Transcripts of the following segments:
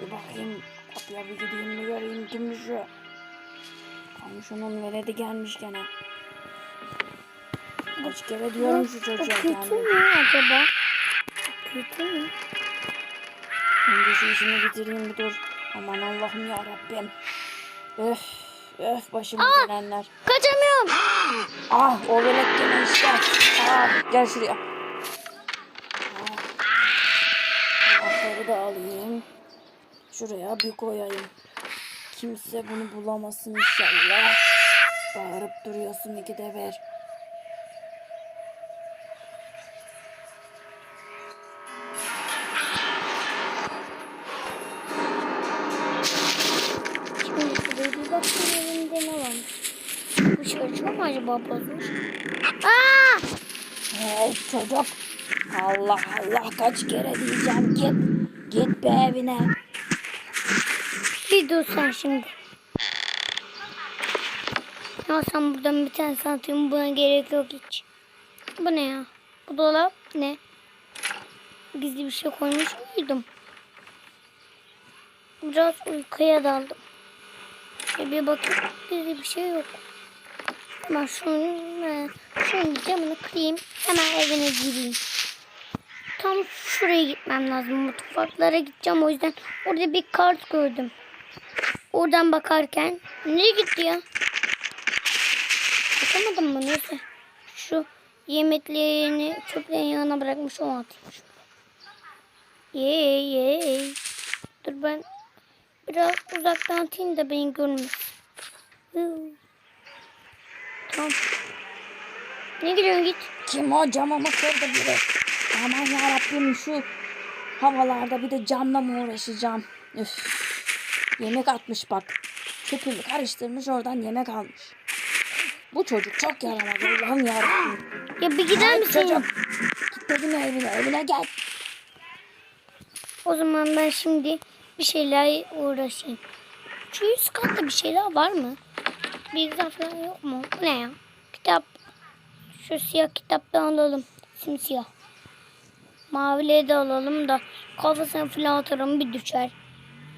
Bir bakayım. Kapıya bir gideyim mi göreyim kimmiş şu. Komşunun veledi gelmiş gene. Kaç kere diyorum şu O çocuğa kötü gelme. mü acaba? O kötü mü? Önce şu işimi bitireyim bir dur. Aman Allah'ım ya Rabbim. Öf öf başıma gelenler. Kaçamıyorum. Ah o velet gene işte. Ah gel şuraya. Ah. Anahtarı da alayım. Şuraya bir koyayım. Kimse bunu bulamasın inşallah. Bağırıp duruyorsun iki de ver. Şarjı mı acaba bozmuş? Aa! Hey çocuk. Allah Allah kaç kere diyeceğim git. Git be evine. Bir dur sen şimdi. Ya sen buradan bir tane satayım buna gerek yok hiç. Bu ne ya? Bu dolap ne? Gizli bir şey koymuş muydum? Biraz uykuya daldım. E bir bakayım gizli bir şey yok. Hemen şunu, e, şunun camını kırayım. Hemen evine gireyim. Tam şuraya gitmem lazım. Mutfaklara gideceğim. O yüzden orada bir kart gördüm. Oradan bakarken nereye gitti ya? Bakamadım mı neyse. Şu yemeklerini çöplerin yanına bırakmış o atayım. Ye ye. Dur ben biraz uzaktan atayım da beni görmesin. Tamam. Ne giriyorsun git. Kim o camımı kırdı biri? Aman yarabbim şu havalarda bir de camla mı uğraşacağım? Üf. Yemek atmış bak. Çöpünü karıştırmış oradan yemek almış. Bu çocuk çok yaramaz Allah'ım yarabbim. Ya bir gider misin? çocuğum. Git dedim evine evine gel. O zaman ben şimdi bir şeyler uğraşayım. Şu üst katta bir şeyler var mı? Bilgisayar falan yok mu? Bu ne ya? Kitap. Şu siyah kitaptan alalım. Simsiyah. Mavileri de alalım da kafasına falan atarım bir düşer.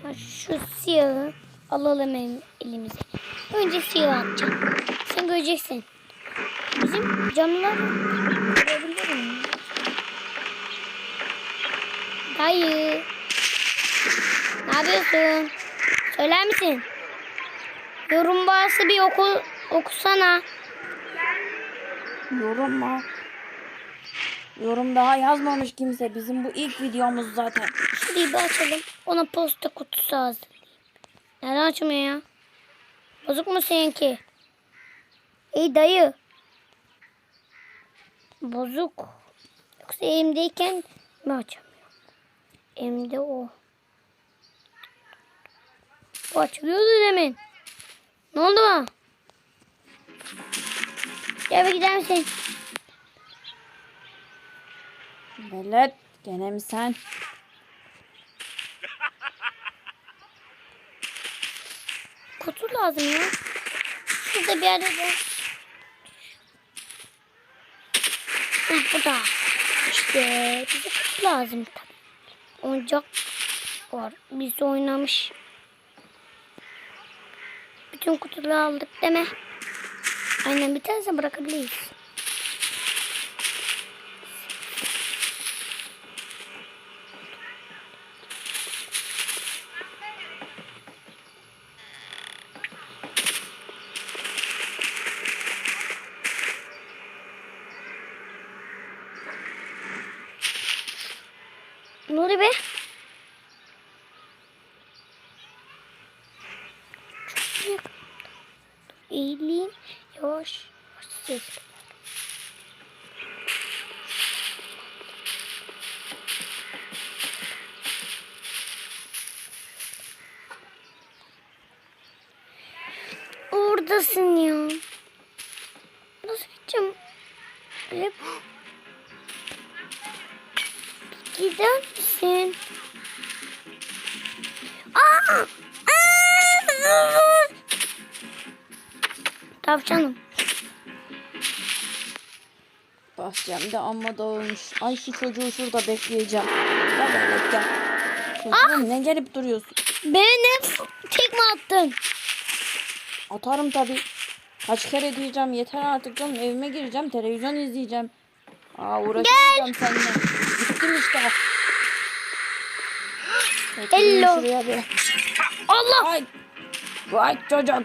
Şu siyahı alalım el- elimize. Önce siyah atacağım. Sen göreceksin. Bizim camlar görebilir miyim? Dayı. Ne yapıyorsun? Söyler misin? Yorum bağısı bir oku, okusana. Yorum mu? Yorum daha yazmamış kimse. Bizim bu ilk videomuz zaten. Şurayı bir açalım. Ona posta kutusu hazırlayayım. Neden açmıyor ya? Bozuk mu seninki? Ey dayı. Bozuk. Yoksa elimdeyken mi açamıyor? Elimde o. Bu açılıyordu demin. Ne oldu bana? Gel bir gider misin? Velet gene mi sen? Kutu lazım ya. Şurada bir yerde de. Heh, bu da. İşte bize kutu lazım. Oyuncak var. Biz oynamış. Bütün kutuları aldık deme. Aynen bir tanesi bırakabiliriz. eight Bahçemde amma dağılmış. Ay şu çocuğu şurada bekleyeceğim. Evet gel. Çocuğum ne gelip duruyorsun? Beni ne f- tekme attın? Atarım tabii. Kaç kere diyeceğim yeter artık canım evime gireceğim televizyon izleyeceğim. Aa uğraşmayacağım seninle. Gittim işte. Hello. Allah! Ay. Vay çocuk.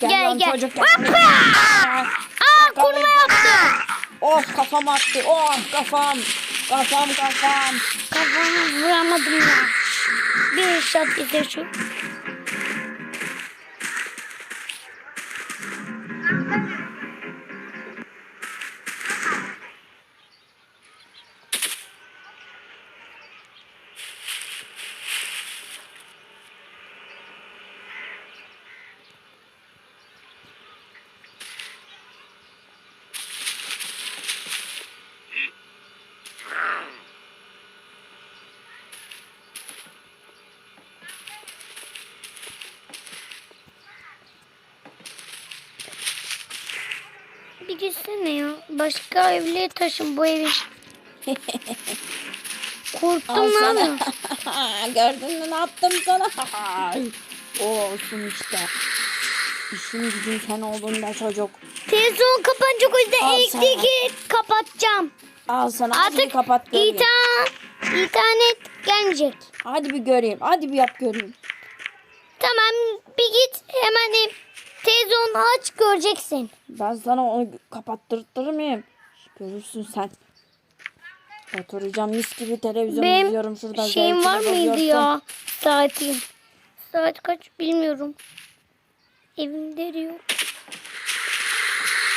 Gel, gel. çocuk gel. Hoppa! Aa kurma yaptı. Oh kafam attı. Oh kafam. Kafam kafam. Kafamı vuramadım ya. Bir shot ise şu. Gitsene ya. Başka evliye taşın bu evi. Korktum lan. Gördün mü ne yaptım sana? o olsun işte. İşin gücün sen oldun da çocuk. Televizyon kapanacak o yüzden elektriği kapatacağım. Al sana Artık kapat göreyim. internet, internet gelmeyecek. Hadi bir göreyim. Hadi bir yap göreyim. Tamam bir git hemen ev- televizyonu aç göreceksin. Ben sana onu kapattırtır mıyım? Görürsün sen. Oturacağım mis gibi televizyon izliyorum Benim şurada. şeyim var mıydı bakıyorsun. ya saatim? Saat kaç bilmiyorum. Evimde de yok.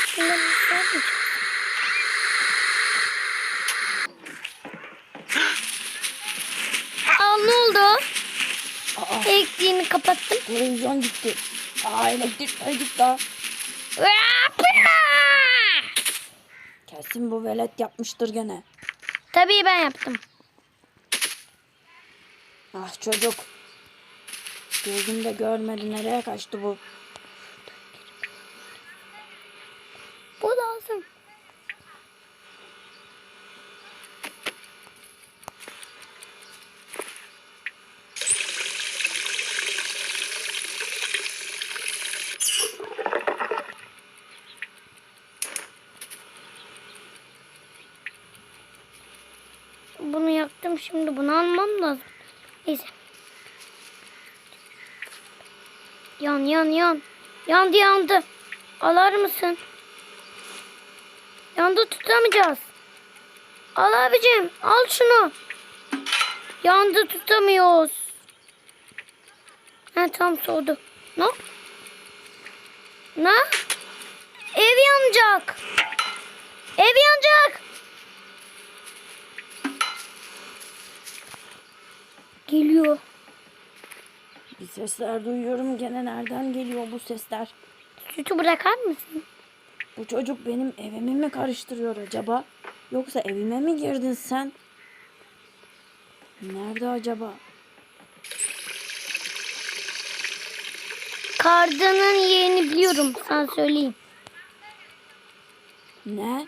Şuna bir saat mi? Aa ne oldu? Aa, Elektriğini kapattım. televizyon gitti. Aa elektrik gitti. ha. Kesin bu velet yapmıştır gene. Tabii ben yaptım. Ah çocuk. Gözümde görmedi nereye kaçtı? Bu lazım. Yaktım şimdi bunu almam lazım. Neyse. Yan yan yan. Yandı yandı. Alar mısın? Yandı tutamayacağız. Al abicim al şunu. Yandı tutamıyoruz. Ha tam soğudu. Ne? Ne? Ev yanacak. Ev yanacak. Geliyor. Bir sesler duyuyorum gene nereden geliyor bu sesler? Sütü bırakar mısın? Bu çocuk benim evimi mi karıştırıyor acaba? Yoksa evime mi girdin sen? Nerede acaba? Kardanın yerini biliyorum. Sana söyleyeyim. Ne?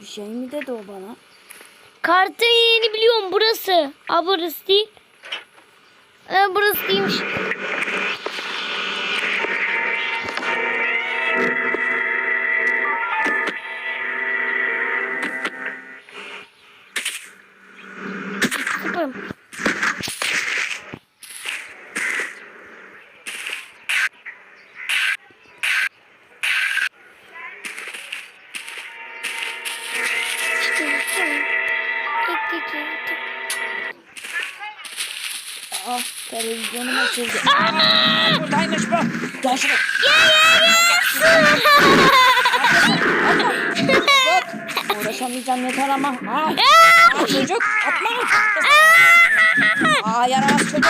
Bir şey mi dedi o bana? Kartın yerini biliyorum. Burası. Aa burası değil. Ee, burası değilmiş. Aa, buradaymış bu. Gel şuraya. Yok. Uğraşamayacağım yeter ama. Aa, aa, çocuk atma. Aa yaramaz çocuk.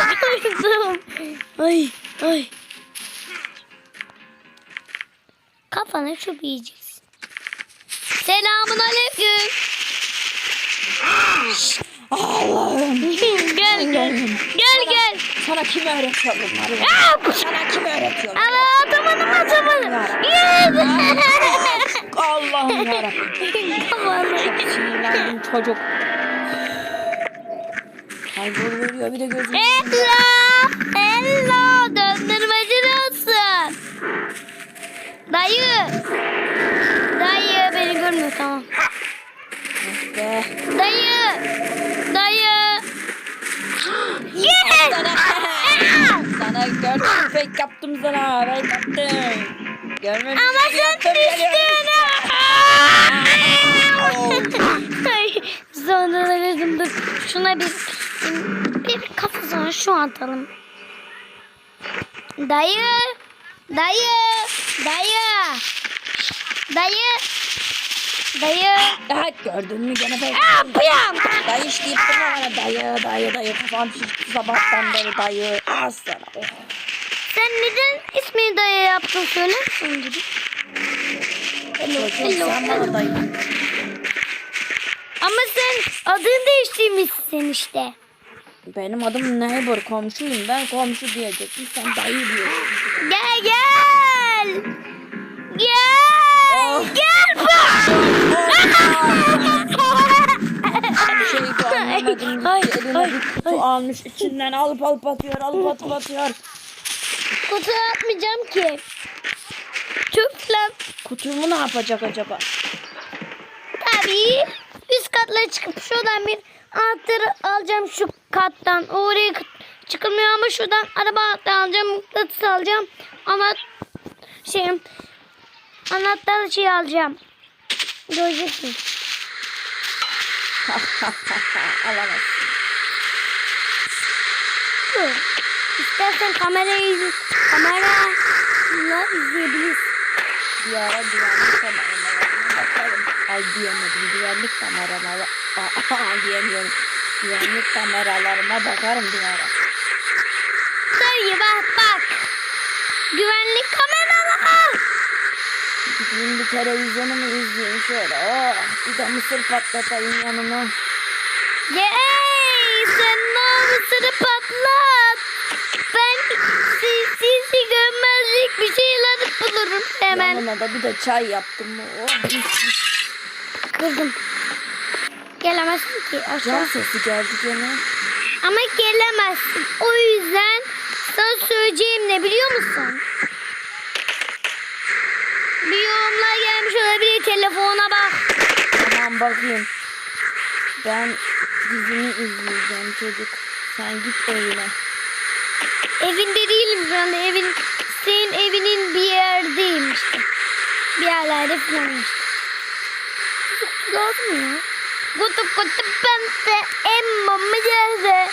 ay ay. Kafana çöp yiyeceksin. Selamun aleyküm. Allah'ım. gel gel. Sana kim öğretiyor bunları? ya? Sana kim öğretiyor? Ama atamadım atamadım. Allah'ım yarabbim. Tamam. Sinirlendim çocuk. Kaybol veriyor bir de gözüm. Hello. Hello. Döndürmeci nasılsın? Dayı. Dayı beni görmüyor tamam. Be. Dayı. Dayı. Sana gördüm fake yaptım sana. Ben yaptım. Görmemiş Ama sen yaptım, düştün. Sonra dedim dur. Şuna bir bir kafasına şu atalım. Dayı. Dayı. Dayı. Dayı. Dayı. Evet gördün mü gene fake Aa, pıyam. Dayı işte deyip durma bana dayı dayı dayı kafam şişti sabahtan beri dayı az sana oh. Sen neden ismini dayı yaptın söyler misin gibi? Çocuğum sen bana dayı Ama sen adını değiştirmişsin işte. benim adım neighbor komşuyum ben komşu diyecektim sen dayı diyorsun Gel gel. Kutu almış içinden alıp alıp atıyor alıp alıp atıyor Kutuya atmayacağım ki. Tüp lan. kutumu ne yapacak acaba Tabii. Üst katlara çıkıp şuradan bir anahtarı alacağım şu kattan. Oraya kı- çıkılmıyor ama şuradan araba anahtarı alacağım. Mıknatıs alacağım. Ama şey anahtar şey alacağım. Göreceksin. alamazsın Dur. İstersen kamerayı kamerayla izleyebilirsin. bir ara güvenlik kameralarına bakarım ay diyemedim güvenlik kameralara aa diyemiyorum güvenlik kameralarıma bakarım bir ara Dayı bak bak. Güvenlik kameraları. Gideyim bir televizyonumu izleyeyim şöyle. Oh, bir de mısır patlatayım yanıma. Yey sen ne mısırı patlat. Bir şeyler bulurum hemen. Yanına da bir de çay yaptım? Oh. Kırdım. Gelemezsin ki Can aşağı. sesi geldi gene. Ama gelemezsin. O yüzden sana söyleyeceğim ne biliyor musun? Bir yorumlar gelmiş olabilir telefona bak. Tamam bakayım. Ben dizimi izleyeceğim çocuk. Sen git evine. Evinde değilim şu anda. Evin, senin evinin bir yerdeyim işte. Bir yerlerde falan işte. Lazım mı ya? Kutu kutu pembe emma mı geldi?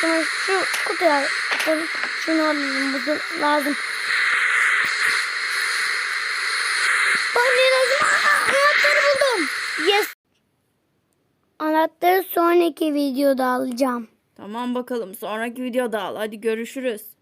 Sonra şu kutuya atalım. Şunu alalım. Bu lazım. Bak ne lazım? Anahtarı buldum. Yes. Anahtarı sonraki videoda alacağım. Tamam bakalım sonraki videoda al. Hadi görüşürüz.